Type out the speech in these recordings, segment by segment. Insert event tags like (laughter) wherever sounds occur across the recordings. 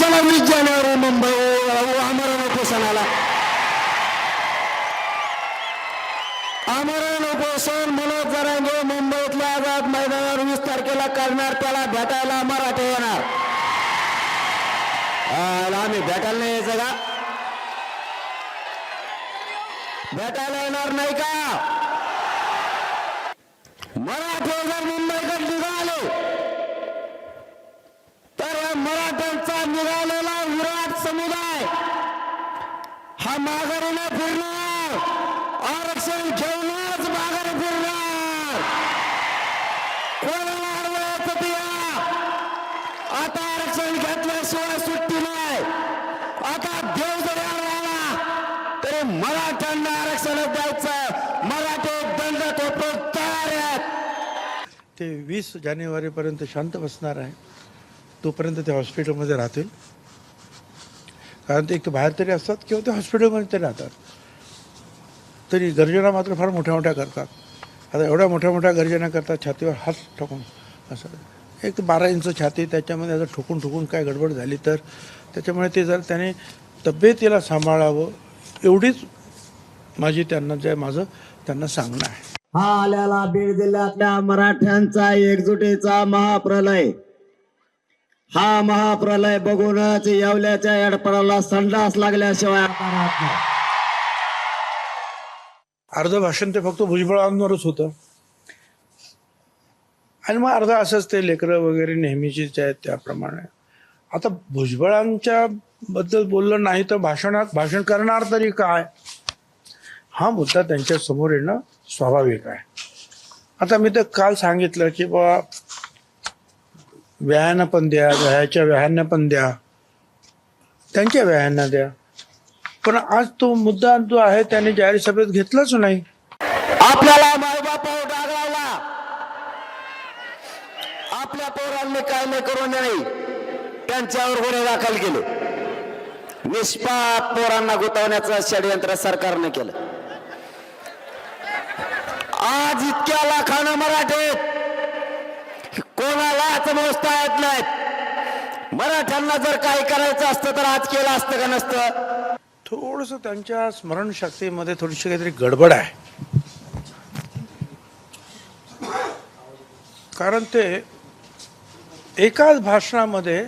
चला वीस जानेवारी मुंबई आम्हाला नको सणाला उपोषणाला. नको सण मनोज जरांगे मुंबईतल्या आझाद मैदानावर वीस तारखेला करणार त्याला भेटायला मराठे येणार. आम्ही भेटायला नाही यायचं का? भेटायला येणार नाही का मराठे जर मुंबईकडे निघाले तर या मराठ्यांचा निघालेला विराट समुदाय. हा माघारी न फिरणार. आरक्षण घेऊनच माघारी फिरणार. कोणाला अडवायचं ते या. आता आरक्षण घेतल्याशिवाय सुट्टी नाही. आता देव जरी आला तरी मराठ्यांना आरक्षण द्यायचं. मराठी दंड तो तयार आहेत. ते वीस जानेवारीपर्यंत शांत बसणार आहे. तोपर्यंत ते हॉस्पिटलमध्ये राहतील. कारण ते एक तर बाहेर तरी असतात किंवा ते हॉस्पिटलमध्ये तरी राहतात. तरी गर्जना मात्र फार मोठ्या मोठ्या करतात. आता एवढ्या मोठ्या मोठ्या गर्जना करतात छातीवर हात ठोकून असं. एक तर बारा इंच छाती त्याच्यामध्ये आता ठोकून ठोकून काय गडबड झाली तर त्याच्यामुळे ते जर त्याने तब्येतीला सांभाळावं एवढीच माझी त्यांना जे माझं त्यांना सांगणं आहे. हा आल्याला बीड जिल्ह्यातल्या मराठ्यांचा एकजुटीचा महाप्रलय. हा महाप्रलय बघूनच येवल्याच्या एडपडाला संडास लागल्याशिवाय अर्ध भाषण ते फक्त भुजबळांवरच होतं. आणि मग अर्धा असंच ते लेकरं वगैरे नेहमीचीच आहेत त्याप्रमाणे. आता भुजबळांच्या बद्दल बोललं नाही तर भाषणात भाषण करणार तरी काय? हा मुद्दा त्यांच्यासमोर येणं स्वाभाविक आहे. आता मी तर काल सांगितलं की बा व्यायानं पण द्या व्यायाच्या व्यायांना पण द्या. त्यांच्या व्यायांना द्या. पण आज तो मुद्दा जो आहे त्याने जाहीर सभेत घेतलाच नाही. आपल्याला मायबापावर हो डाग लावला आपल्या पोरांनी काय नाही करू नाही त्यांच्यावर गुन्हे दाखल केले. निष्पाप पोरांना गुतवण्याचं षडयंत्र सरकारने केलं. आज इतक्या लाखानं मराठीत कोणालाच मोजता येत नाहीत. मराठ्यांना जर काही करायचं असतं तर आज केलं असतं का नसतं? थोडस त्यांच्या स्मरणशक्तीमध्ये थोडीशी काहीतरी गडबड आहे. कारण ते एकाच भाषणामध्ये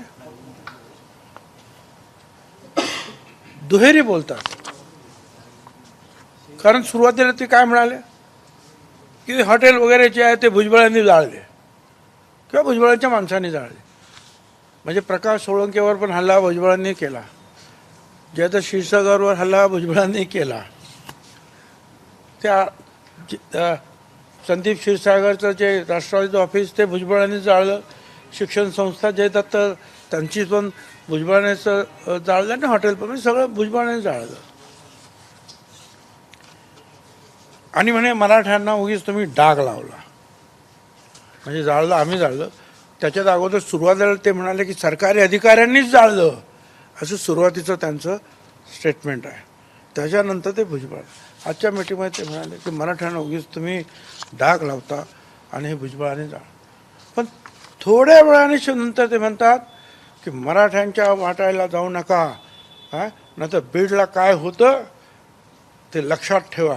दुहेरी बोलतात. कारण सुरुवातीला ते काय म्हणाले? की हॉटेल वगैरे जे आहे ते भुजबळांनी जाळले. किंवा भुजबळांच्या माणसांनी जाळले. म्हणजे प्रकाश सोळंकेवर पण हल्ला भुजबळांनी केला. जे त्या क्षीरसागरवर हल्ला भुजबळांनी केला. त्या संदीप क्षीरसागरचं जे राष्ट्रवादीचं ऑफिस ते भुजबळांनी जाळलं. शिक्षण संस्था जे तर त्यांची पण भुजबळानेचं जाळलं आणि हॉटेल पण म्हणजे सगळं भुजबळाने जाळलं. आणि म्हणे मराठ्यांना उगीच तुम्ही डाग लावला. म्हणजे जाळलं आम्ही जाळलं. त्याच्यात अगोदर सुरुवातीला ते म्हणाले की सरकारी अधिकाऱ्यांनीच जाळलं. असं सुरुवातीचं त्यांचं स्टेटमेंट आहे. त्याच्यानंतर ते भुजबळ. आजच्या मीटिंगमध्ये ते म्हणाले की मराठ्यांना उगीच तुम्ही डाग लावता आणि हे भुजबळाने जाळ. पण थोड्या वेळाने नंतर ते म्हणतात की मराठ्यांच्या वाटायला जाऊ नका. हां? नंतर बीडला काय होतं ते लक्षात ठेवा.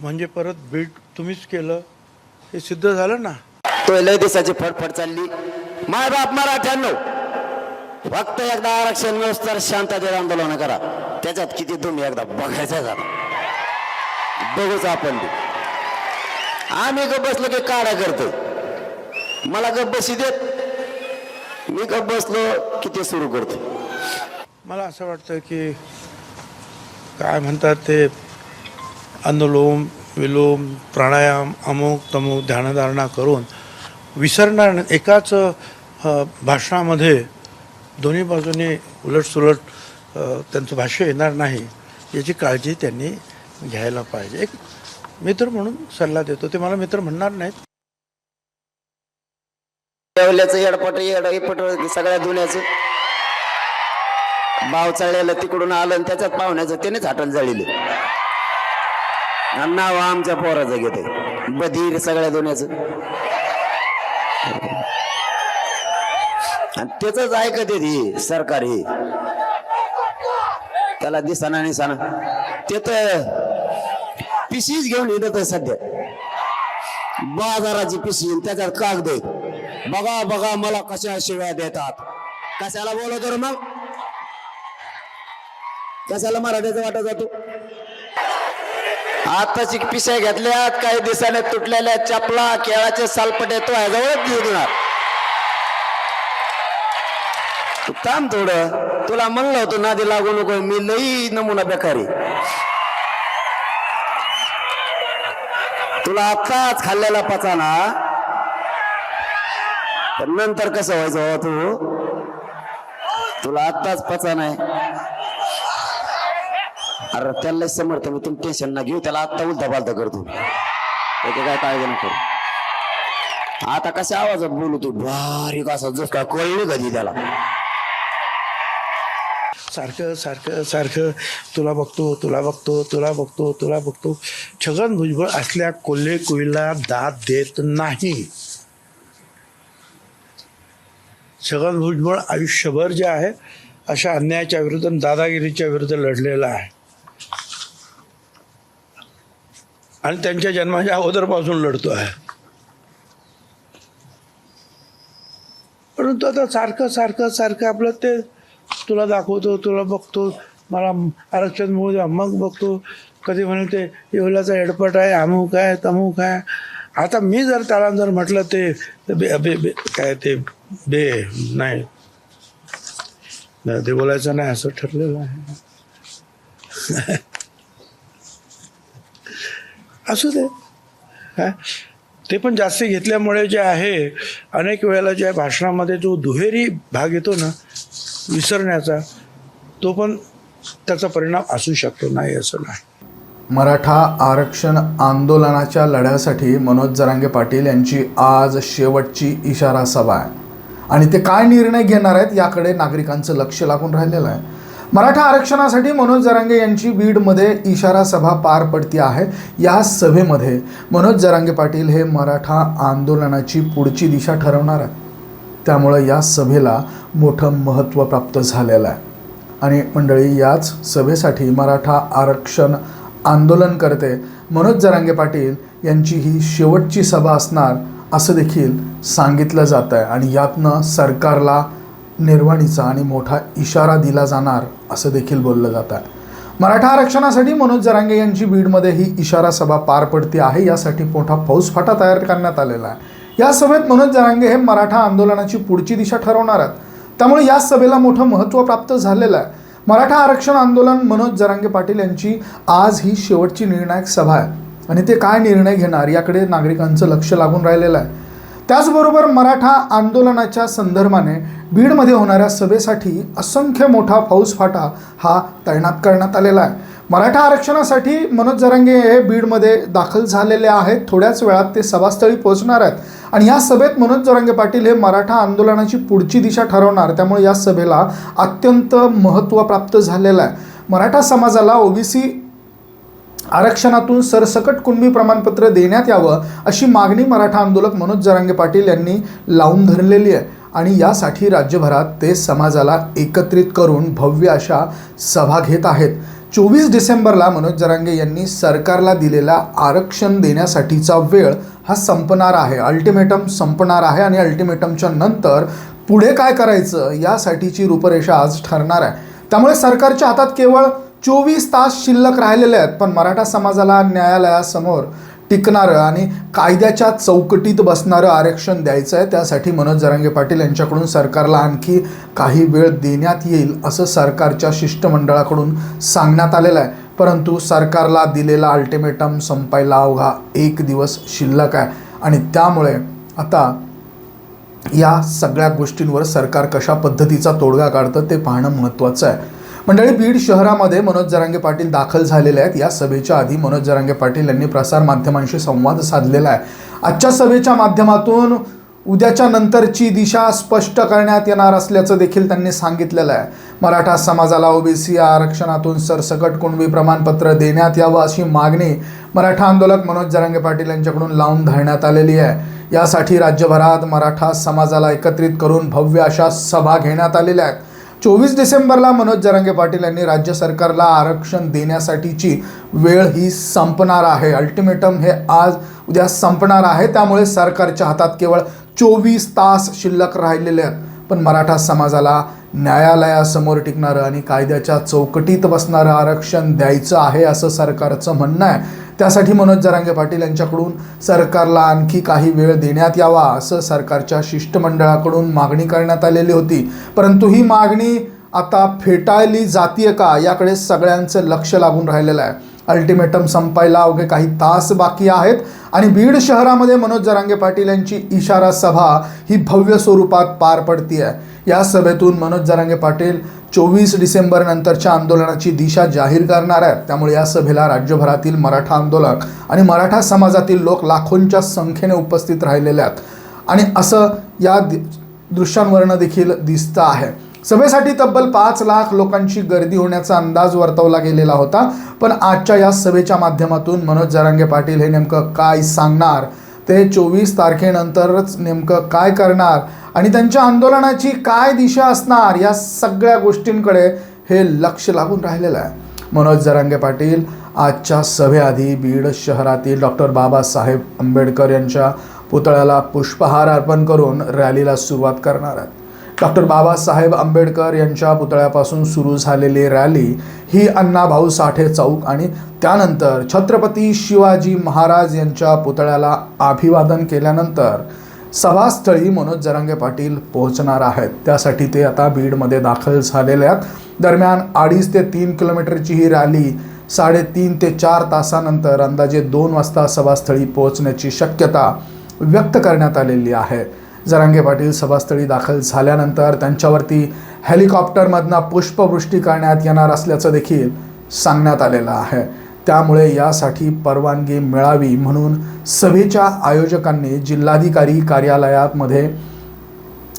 म्हणजे परत बीड तुम्हीच केलं. हे सिद्ध झालं ना? तो लय दिवसाची फडफड चालली. माय बाप मराठ्यांनो फक्त एकदा आरक्षण व्यवस्था शांततेत आंदोलन करा. त्याच्यात किती तुम्ही एकदा बघायचं का बघूच आपण आम्ही गप बसलो की काढा करतो. मला गप बशी देत. मी गप बसलो की ते सुरू करतो. मला असं वाटतं की काय म्हणतात ते अनुलोम विलोम प्राणायाम अमुक तमुक ध्यानधारणा करून विसरणार एकाच भाषणामध्ये दोन्ही बाजूने उलटसुलट त्यांचं भाष्य येणार नाही याची काळजी त्यांनी घ्यायला पाहिजे. एक मित्र म्हणून सल्ला देतो. ते मला मित्र म्हणणार नाहीत. येवल्याचं येडपट येड सगळ्या धुण्याचं भाव चढलेलं तिकडून आलं आणि त्याच्यात पाहुण्याचं त्यानेच हाटल जळिलं. आणि नाव आमच्या पोराचं घेते बधीर सगळ्या धुण्याचं त्याच ऐकत ही सरकार. हे त्याला दिसाना निसाना. ते तर पिशीच घेऊन येत सध्या. बाजाराची पिशी त्याच्यात कागद बघा बघा मला कशा शिव्या देतात. कशाला बोलवतो मग? कशाला मराठीचा वाटा जातो आताची पिशा घेतल्यात काही दिवसाने तुटलेल्या चपला केळाचे सालपटे तो ह्याजवळच घेऊन तू थांब थोडं. तुला म्हणलं होतं नादी लागू नको मी लई नमुना बेकारी तुला आत्ताच खाल्लेला पचाना. पण नंतर कसं व्हायचं हो तू? तुला आत्ताच पचा नाही अरे त्याला समर्थ मी तुम्ही टेन्शन ना घेऊ त्याला आत्ता उलटा पालता करतो. त्याचे काय काळजी नको आता कशा आवाजात बोलू तू? बारीक असा जस का कळलं कधी त्याला. सारखं सारखं सारखं तुला बघतो तुला बघतो तुला बघतो तुला बघतो. छगन भुजबळ असल्या कोल्हे कुईला दाद देत नाही. छगन भुजबळ आयुष्यभर जे आहे अशा अन्यायाच्या विरुद्ध दादागिरीच्या विरुद्ध लढलेला आहे. आणि त्यांच्या जन्माच्या अगोदरपासून लढतो आहे. परंतु आता सारखं सारखं सारखं आपलं ते तुला दाखवतो तुला बघतो. मला आरक्षण मिळू द्या मग बघतो. कधी म्हणे ते येवल्याचा हेडपट आहे अमुक आहे तमुक आहे. आता मी जर त्याला जर म्हटलं ते बे बे बे काय ते बे नाही, ते बोलायचं नाही असं ठरलेलं आहे. (laughs) असू दे. काय ते पण जास्ती घेतल्यामुळे जे आहे अनेक वेळेला ज्या भाषणामध्ये जो दुहेरी भाग येतो ना विसरण्याचा तो पण त्याचा परिणाम असू शकतो नाही असं नाही. मराठा आरक्षण आंदोलनाच्या लढ्यासाठी मनोज जरांगे पाटील यांची आज शेवटची इशारा सभा आहे. आणि ते काय निर्णय घेणार आहेत याकडे नागरिकांचं लक्ष लागून राहिलेलं आहे. मराठा आरक्षणासाठी मनोज जरांगे यांची बीडमध्ये इशारा सभा पार पडती आहे. या सभेमध्ये मनोज जरांगे पाटील हे मराठा आंदोलनाची पुढची दिशा ठरवणार आहे त्यामुळं या सभेला मोठं महत्त्व प्राप्त झालेलं आहे. आणि मंडळी याच सभेसाठी मराठा आरक्षण आंदोलनकर्ते मनोज जरांगे पाटील यांची ही शेवटची सभा असणार असं देखील सांगितलं जातं आहे आणि यातनं सरकारला निर्वाणीचा आणि मोठा इशारा दिला जाणार असं देखील बोललं जात आहे. मराठा आरक्षणासाठी मनोज जरांगे यांची बीडमध्ये ही इशारा सभा पार पडते आहे. यासाठी मोठा फौजफाटा तयार करण्यात आलेला आहे. या सभेत मनोज जरांगे हे मराठा आंदोलनाची पुढची दिशा ठरवणार आहेत. त्यामुळे या सभेला मोठं महत्त्व प्राप्त झालेलं आहे. मराठा आरक्षण आंदोलन मनोज जरांगे पाटील यांची आज ही शेवटची निर्णायक सभा आहे. आणि ते काय निर्णय घेणार याकडे नागरिकांचं लक्ष लागून राहिलेलं आहे. त्याचबरोबर मराठा आंदोलनाच्या संदर्भाने बीडमध्ये होणाऱ्या सभेसाठी असंख्य मोठा पाऊसफाटा हा तैनात करण्यात आलेला आहे. मराठा आरक्षणासाठी मनोज जरांगे हे बीडमध्ये दाखल झालेले आहेत. थोड्याच वेळात ते सभास्थळी पोहोचणार आहेत. आणि या सभेत मनोज जरांगे पाटील हे मराठा आंदोलनाची पुढची दिशा ठरवणार. त्यामुळे या सभेला अत्यंत महत्त्व प्राप्त झालेलं आहे. मराठा समाजाला ओबीसी आरक्षणातून सरसकट कुणबी प्रमाणपत्र देण्यात यावं अशी मागणी मराठा आंदोलक मनोज जरांगे पाटील यांनी लावून धरलेली आहे. आणि यासाठी राज्यभरात ते समाजाला एकत्रित करून भव्य अशा सभा घेत आहेत. चोवीस डिसेंबरला मनोज जरांगे यांनी सरकारला दिलेला आरक्षण देण्यासाठीचा वेळ हा संपणार आहे. अल्टिमेटम संपणार आहे आणि अल्टिमेटमच्या नंतर पुढे काय करायचं यासाठीची रूपरेषा आज ठरणार आहे. त्यामुळे सरकारच्या हातात केवळ चोवीस तास शिल्लक राहिलेले आहेत पण मराठा समाजाला न्यायालयासमोर टिकणारं आणि कायद्याच्या चौकटीत बसणारं आरक्षण द्यायचं आहे त्यासाठी मनोज जरांगे पाटील यांच्याकडून सरकारला आणखी काही वेळ देण्यात येईल असं सरकारच्या शिष्टमंडळाकडून सांगण्यात आलेलं आहे. परंतु सरकारला दिलेला अल्टिमेटम संपायला अवघा एक दिवस शिल्लक आहे आणि त्यामुळे आता या सगळ्या गोष्टींवर सरकार कशा पद्धतीचा तोडगा काढतं ते पाहणं महत्त्वाचं आहे. मंडळी बीड शहरामध्ये मनोज जरांगे पाटील दाखल झालेले आहेत. या सभेच्या आधी मनोज जरांगे पाटील यांनी प्रसार माध्यमांशी संवाद साधलेला आहे. आजच्या सभेच्या माध्यमातून उद्याच्या नंतरची दिशा स्पष्ट करण्यात येणार असल्याचं देखील त्यांनी सांगितलेलं आहे. मराठा समाजाला ओबीसी आरक्षणातून सरसकट कुणबी प्रमाणपत्र देण्यात यावं अशी मागणी मराठा आंदोलक मनोज जरांगे पाटील यांच्याकडून लावून धरण्यात आलेली आहे. यासाठी राज्यभरात मराठा समाजाला एकत्रित करून भव्य अशा सभा घेण्यात आलेल्या आहेत. चोवीस डिसेंबरला मनोज जरांगे पाटील यांनी राज्य सरकारला आरक्षण देण्यासाठीची वेळ ही संपणार आहे. अल्टिमेटम हे आज उद्या संपणार आहे. त्यामुळे सरकारच्या हातात केवळ चोवीस तास शिल्लक राहिलेले आहेत. पण मराठा समाजाला न्यायालयासमोर टिकणारं आणि कायद्याच्या चौकटीत बसणारं आरक्षण द्यायचं आहे असं सरकारचं म्हणणं आहे. त्यासाठी मनोज जरांगे पाटील यांच्याकडून सरकारला आणखी काही वेळ देण्यात यावा असं सरकारच्या शिष्टमंडळाकडून मागणी करण्यात आलेली होती. परंतु ही मागणी आता फेटाळली जातीय का याकडे सगळ्यांचं लक्ष लागून राहिलेलं आहे. अल्टिमेटम संपायला अवघे काही तास बाकी आहेत आणि बीड शहरामध्ये मनोज जरांगे पाटील यांची इशारा सभा ही भव्य स्वरूपात पार पडती आहे या सभेतून मनोज जरांगे पाटील चोवीस डिसेंबर नंतरच्या आंदोलनाची दिशा जाहीर करणार आहेत. त्यामुळे या सभेला राज्यभरातील मराठा आंदोलक आणि मराठा समाजातील लोक लाखोंच्या संख्येने उपस्थित राहिलेले आहेत. आणि असं या दि- दृश्यांवरनं देखील दिसतं आहे. सभेसाठी तब्बल पाच लाख लोकांची गर्दी होण्याचा अंदाज वर्तवला गेलेला होता. पण आजच्या या सभेच्या माध्यमातून मनोज जरांगे पाटील हे नेमकं काय सांगणार? ते चोवीस तारखेनंतरच नेमकं काय करणार आणि त्यांच्या आंदोलनाची काय दिशा असणार या सगळ्या गोष्टींकडे हे लक्ष लागून राहिलेलं आहे. मनोज जरांगे पाटील आजच्या सभेआधी बीड शहरातील डॉक्टर बाबासाहेब आंबेडकर यांच्या पुतळ्याला पुष्पहार अर्पण करून रॅलीला सुरुवात करणार आहेत. डॉक्टर बाबासाहेब आंबेडकर यांच्या पुतळ्यापासून सुरू झालेली रॅली ही अण्णाभाऊ साठे चौक आणि त्यानंतर छत्रपती शिवाजी महाराज यांच्या पुतळ्याला अभिवादन केल्यानंतर सभास्थळी मनोज जरांगे पाटील पोहोचणार आहेत. त्यासाठी ते आता बीडमध्ये दाखल झालेले आहेत. दरम्यान अडीच ते तीन किलोमीटरची ही रॅली साडेतीन ते चार तासानंतर अंदाजे दोन वाजता सभास्थळी पोहोचण्याची शक्यता व्यक्त करण्यात आलेली आहे. जरांगे पाटील सभास्थळी दाखल झाल्यानंतर त्यांच्यावरती हेलिकॉप्टरमधनं पुष्पवृष्टी करण्यात येणार असल्याचं देखील सांगण्यात आलेलं आहे. त्यामुळे यासाठी परवानगी मिळावी म्हणून सभेच्या आयोजकांनी जिल्हाधिकारी कार्यालयामध्ये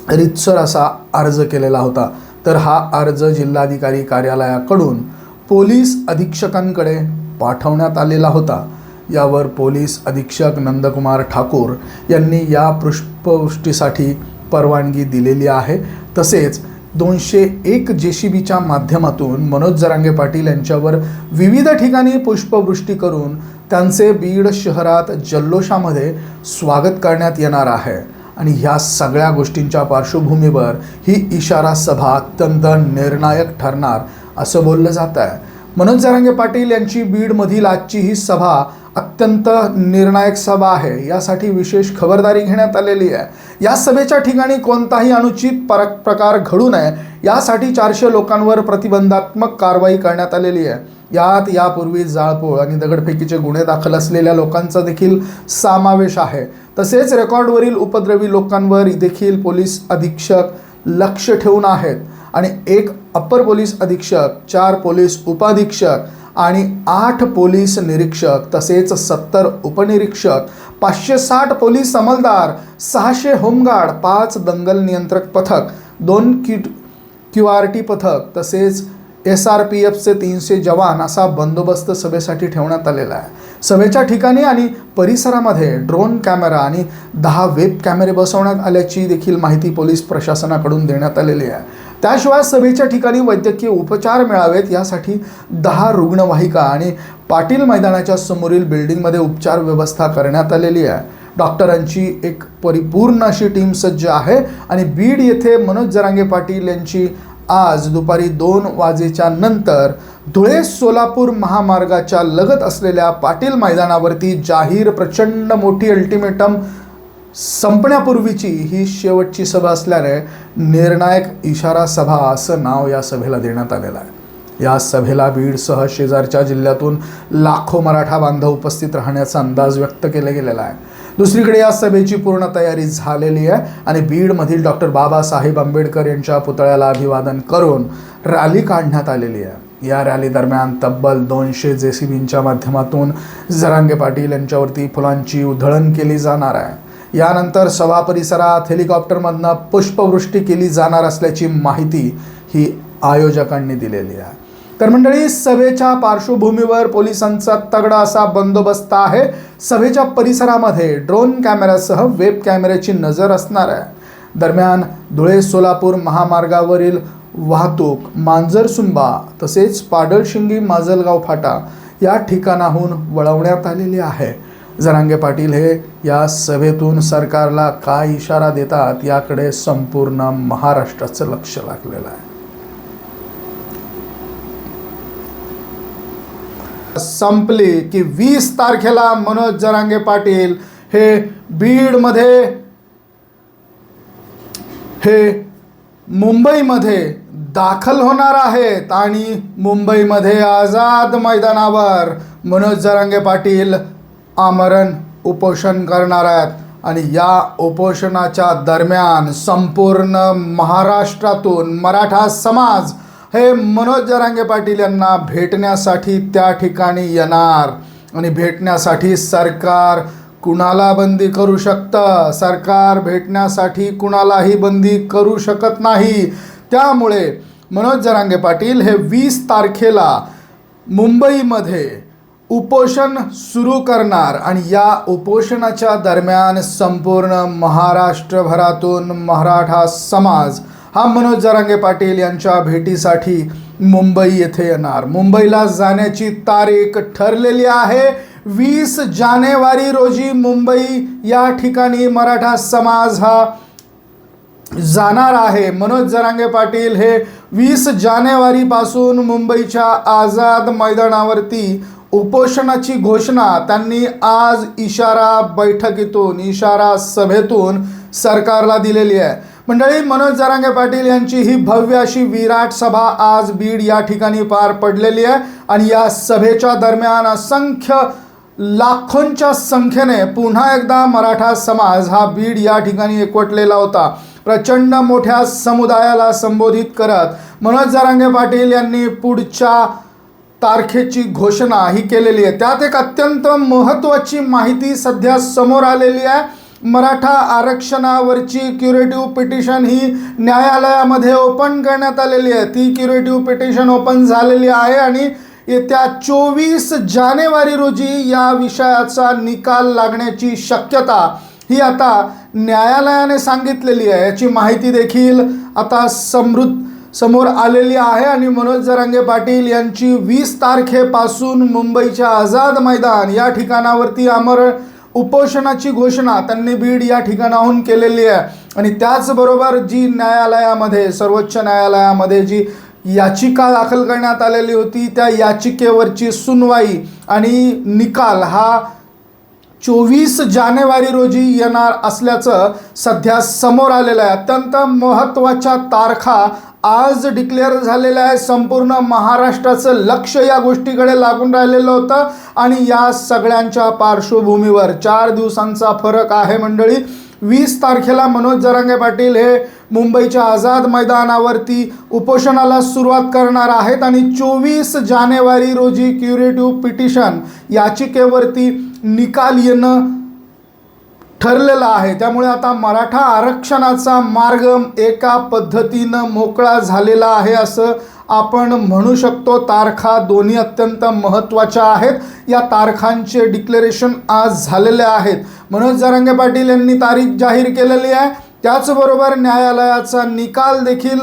रितसर असा अर्ज केलेला होता. तर हा अर्ज जिल्हाधिकारी कार्यालयाकडून पोलीस अधीक्षकांकडे पाठवण्यात आलेला होता. यावर पोलीस अधीक्षक नंदकुमार ठाकूर यांनी या पुष्पवृष्टीसाठी परवानगी दिलेली आहे. तसेच दोनशे एक जे सी बीच्या माध्यमातून मनोज जरांगे पाटील यांच्यावर विविध ठिकाणी पुष्पवृष्टी करून त्यांचे बीड शहरात जल्लोषामध्ये स्वागत करण्यात येणार आहे. आणि ह्या सगळ्या गोष्टींच्या पार्श्वभूमीवर ही इशारा सभा अत्यंत निर्णायक ठरणार असं बोललं जात आहे मनोज जरांगे पाटील यांची बीडमधील आजची ही सभा अत्यंत निर्णायक सभा आहे. यासाठी विशेष खबरदारी घेण्यात आलेली आहे. या सभेच्या ठिकाणी कोणताही अनुचित पर प्रकार घडू नये यासाठी चारशे लोकांवर प्रतिबंधात्मक कारवाई करण्यात आलेली आहे. यात यापूर्वी जाळपोळ आणि दगडफेकीचे गुन्हे दाखल असलेल्या लोकांचा देखील समावेश आहे. तसेच रेकॉर्डवरील उपद्रवी लोकांवर देखील पोलीस अधीक्षक लक्ष ठेवून आहेत. आणि एक अप्पर पोलीस अधीक्षक चार पोलीस उपाधीक्षक आणि आठ पोलीस निरीक्षक तसेच सत्तर उपनिरीक्षक पाचशे साठ पोलीस अंमलदार सहाशे होमगार्ड पाच दंगल नियंत्रक पथक दोन किट क्यू आर टी पथक तसेच एस आर पी एफचे तीनशे जवान असा बंदोबस्त सभेसाठी ठेवण्यात आलेला आहे. सभेच्या ठिकाणी आणि परिसरामध्ये ड्रोन कॅमेरा आणि दहा वेब कॅमेरे बसवण्यात आल्याची देखील माहिती पोलीस प्रशासनाकडून देण्यात आलेली आहे. त्याशिवाय सभेच्या ठिकाणी वैद्यकीय उपचार मिळावेत यासाठी दहा रुग्णवाहिका आणि पाटील मैदानाच्या समोरील बिल्डिंगमध्ये उपचार व्यवस्था करण्यात आलेली आहे. डॉक्टरांची एक परिपूर्ण अशी टीम सज्ज आहे आणि बीड येथे मनोज जरांगे पाटील यांची आज दुपारी दोन वाजेच्या नंतर धुळे सोलापूर महामार्गाच्या लगत असलेल्या पाटील मैदानावरती जाहीर प्रचंड मोठी अल्टिमेटम संपण्यापूर्वीची ही शेवटची सभा असल्याने निर्णायक इशारा सभा असं नाव या सभेला देण्यात आलेलं आहे. या सभेला बीडसह शेजारच्या जिल्ह्यातून लाखो मराठा बांधव उपस्थित राहण्याचा अंदाज व्यक्त केला गेलेला आहे. दुसरीकडे या सभेची पूर्ण तयारी झालेली आहे आणि बीडमधील डॉक्टर बाबासाहेब आंबेडकर यांच्या पुतळ्याला अभिवादन करून रॅली काढण्यात आलेली आहे. या रॅली दरम्यान तब्बल दोनशे जे सी बींच्या माध्यमातून जरांगे पाटील यांच्यावरती फुलांची उधळण केली जाणार आहे. यानंतर सभा परिसरात हेलिकॉप्टरमधनं पुष्पवृष्टी केली जाणार असल्याची माहिती ही आयोजकांनी दिलेली आहे. तर मंडळी सभेच्या पार्श्वभूमीवर पोलिसांचा तगडा असा बंदोबस्त आहे. सभेच्या परिसरामध्ये ड्रोन कॅमेऱ्यासह वेब कॅमेऱ्याची नजर असणार आहे. दरम्यान धुळे सोलापूर महामार्गावरील वाहतूक मांजरसुंबा तसेच पाडळशिंगी माजलगाव फाटा या ठिकाणाहून वळवण्यात आलेली आहे. जरांगे पाटील हे या सभेतून सरकारला काय इशारा देतात याकडे संपूर्ण महाराष्ट्राचं लक्ष लागलेलं आहे. संपली की वीस तारखेला मनोज जरांगे पाटील हे बीडमध्ये हे मुंबईमध्ये दाखल होणार आहेत आणि मुंबईमध्ये आझाद मैदानावर मनोज जरांगे पाटील आमरण उपोषण करणार आहेत. आणि या उपोषणाच्या दरम्यान संपूर्ण महाराष्ट्रातून मराठा समाज हे मनोज जरांगे पाटील यांना भेटण्यासाठी त्या ठिकाणी येणार. आणि भेटण्यासाठी सरकार कुणाला बंदी करू शकतं? सरकार भेटण्यासाठी कुणालाही बंदी करू शकत नाही. त्यामुळे मनोज जरांगे पाटील हे वीस तारखेला मुंबईमध्ये उपोषण सुरू करणार आणि या उपोषणाच्या दरम्यान संपूर्ण महाराष्ट्रभरातून मराठा समाज हा मनोज जरांगे पाटील यांच्या भेटीसाठी मुंबई येथे येणार. मुंबईला जाण्याची तारीख ठरलेली आहे. वीस जानेवारी रोजी मुंबई या ठिकाणी मराठा समाज हा जाणार आहे. मनोज जरांगे पाटील हे वीस जानेवारीपासून मुंबईच्या आझाद मैदानावरती उपोषणाची घोषणा त्यांनी आज इशारा बैठकीतून इशारा सभेतून सरकारला दिलेली आहे. मंडळी मनोज जरांगे पाटील यांची ही भव्य अशी विराट सभा आज बीड या ठिकाणी पार पडलेली आहे आणि या सभेच्या दरम्यान असंख्य लाखोंच्या संख्येने पुन्हा एकदा मराठा समाज हा बीड या ठिकाणी एकवटलेला होता. प्रचंड मोठ्या समुदायाला संबोधित करत मनोज जरांगे पाटील यांनी पुढच्या तारखेची घोषणा ही केलेली आहे. त्यात एक अत्यंत महत्त्वाची माहिती सध्या समोर आलेली आहे. मराठा आरक्षणावरची क्युरेटिव्ह पिटिशन ही न्यायालयामध्ये ओपन करण्यात आलेली आहे. ती क्युरेटिव्ह पिटिशन ओपन झालेली आहे आणि येत्या चोवीस जानेवारी रोजी या विषयाचा निकाल लागण्याची शक्यता ही आता न्यायालयाने सांगितलेली आहे. याची माहिती देखील आता समृद्ध समोर आलेली आहे आणि मनोज जरांगे पाटील यांची वीस तारखेपासून मुंबईच्या आझाद मैदान या ठिकाणावरती अमर उपोषणाची घोषणा त्यांनी बीड या ठिकाणाहून केलेली आहे. आणि त्याचबरोबर जी न्यायालयामध्ये सर्वोच्च न्यायालयामध्ये जी याचिका दाखल करण्यात आलेली होती त्या याचिकेवरची सुनवाई आणि निकाल हा चोवीस जानेवारी रोजी येणार असल्याचं सध्या समोर आलेलं आहे. अत्यंत महत्त्वाच्या तारखा आज डिक्लेअर झालेलं आहे संपूर्ण महाराष्ट्राचं लक्ष या गोष्टीकडे लागून राहिलेलं होतं. आणि या सगळ्यांच्या पार्श्वभूमीवर चार दिवसांचा फरक आहे मंडळी. वीस तारखेला मनोज जरांगे पाटील हे मुंबईच्या आझाद मैदानावरती उपोषणाला सुरुवात करणार आहेत. आणि चोवीस जानेवारी रोजी क्युरेटिव्ह पिटिशन याचिकेवरती निकाल येणं ठरलेलं आहे. त्यामुळे आता मराठा आरक्षणाचा मार्ग एका पद्धतीनं मोकळा झालेला आहे असं आपण म्हणू शकतो. तारखा दोन्ही अत्यंत महत्त्वाच्या आहेत. या तारखांचे डिक्लेरेशन आज झालेले आहेत. मनोज जरांगे पाटील यांनी तारीख जाहीर केलेली आहे. त्याचबरोबर न्यायालयाचा निकाल देखील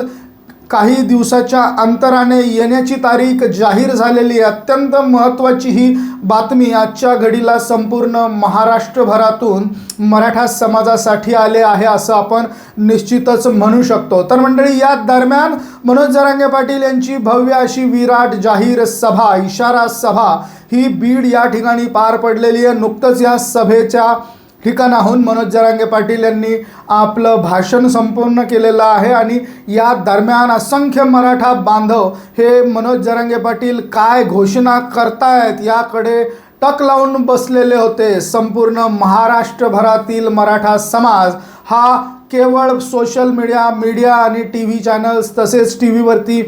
काही दिवसाच्या अंतराने येण्याची तारीख जाहीर झालेली अत्यंत महत्त्वाची ही बातमी आजच्या घडीला संपूर्ण महाराष्ट्रभरातून मराठा समाजासाठी आले आहे असं आपण निश्चितच म्हणू शकतो. तर मंडळी या दरम्यान मनोज जरांगे पाटील यांची भव्य अशी विराट जाहीर सभा इशारा सभा ही बीड या ठिकाणी पार पडलेली आहे. नुकतंच या सभेच्या ठिकाणाहून मनोज जरांगे पाटील यांनी आपलं भाषण संपूर्ण केलेलं आहे आणि या दरम्यान असंख्य मराठा बांधव हे मनोज जरांगे पाटील काय घोषणा करतायत याकडे टक लावून बसलेले होते. संपूर्ण महाराष्ट्रभरातील मराठा समाज हा केवळ सोशल मीडिया मीडिया आणि टी व्ही चॅनल्स तसेच टी व्हीवरती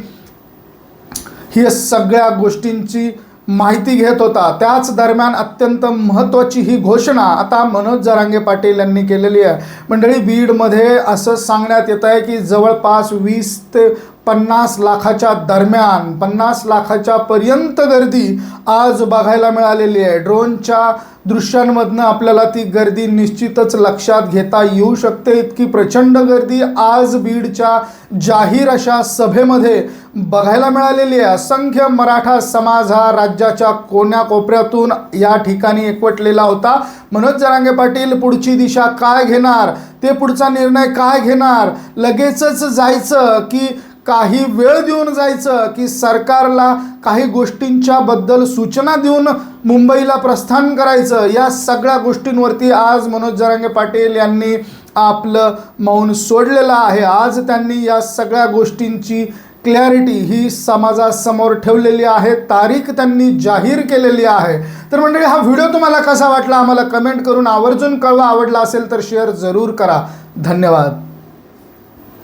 ही सगळ्या गोष्टींची माहिती घेत होता. त्याच दरम्यान अत्यंत महत्त्वाची ही घोषणा आता मनोज जरांगे पाटील यांनी केलेली आहे. मंडळी बीडमध्ये असं सांगण्यात येत आहे की जवळपास वीस ते पन्नास लाखाच्या दरम्यान पन्नास लाखाच्या पर्यंत गर्दी आज बघायला मिळालेली आहे. ड्रोनच्या दृश्यांमधनं आपल्याला ती गर्दी निश्चितच लक्षात घेता येऊ शकते. इतकी प्रचंड गर्दी आज बीडच्या जाहीर अशा सभेमध्ये बघायला मिळालेली आहे. असंख्य मराठा समाज हा राज्याच्या कोण्या कोपऱ्यातून या ठिकाणी एकवटलेला होता. मनोज जरांगे पाटील पुढची दिशा काय घेणार? ते पुढचा निर्णय काय घेणार? लगेचच जायचं की काही वेळ देऊन जायचं की सरकारला काही गोष्टींच्या बद्दल सूचना देऊन मुंबईला प्रस्थान करायचं या सगळ्या गोष्टींवरती आज मनोज जरांगे पाटील यांनी आपलं मौन सोडलेलं आहे. आज त्यांनी या सगळ्या गोष्टींची क्लॅरिटी ही समाजासमोर ठेवलेली आहे तारीख त्यांनी जाहीर केलेली आहे. तर मंडळी हा व्हिडिओ तुम्हाला कसा वाटला? आम्हाला कमेंट करून आवर्जून कळवा. आवडला असेल तर शेअर जरूर करा. धन्यवाद.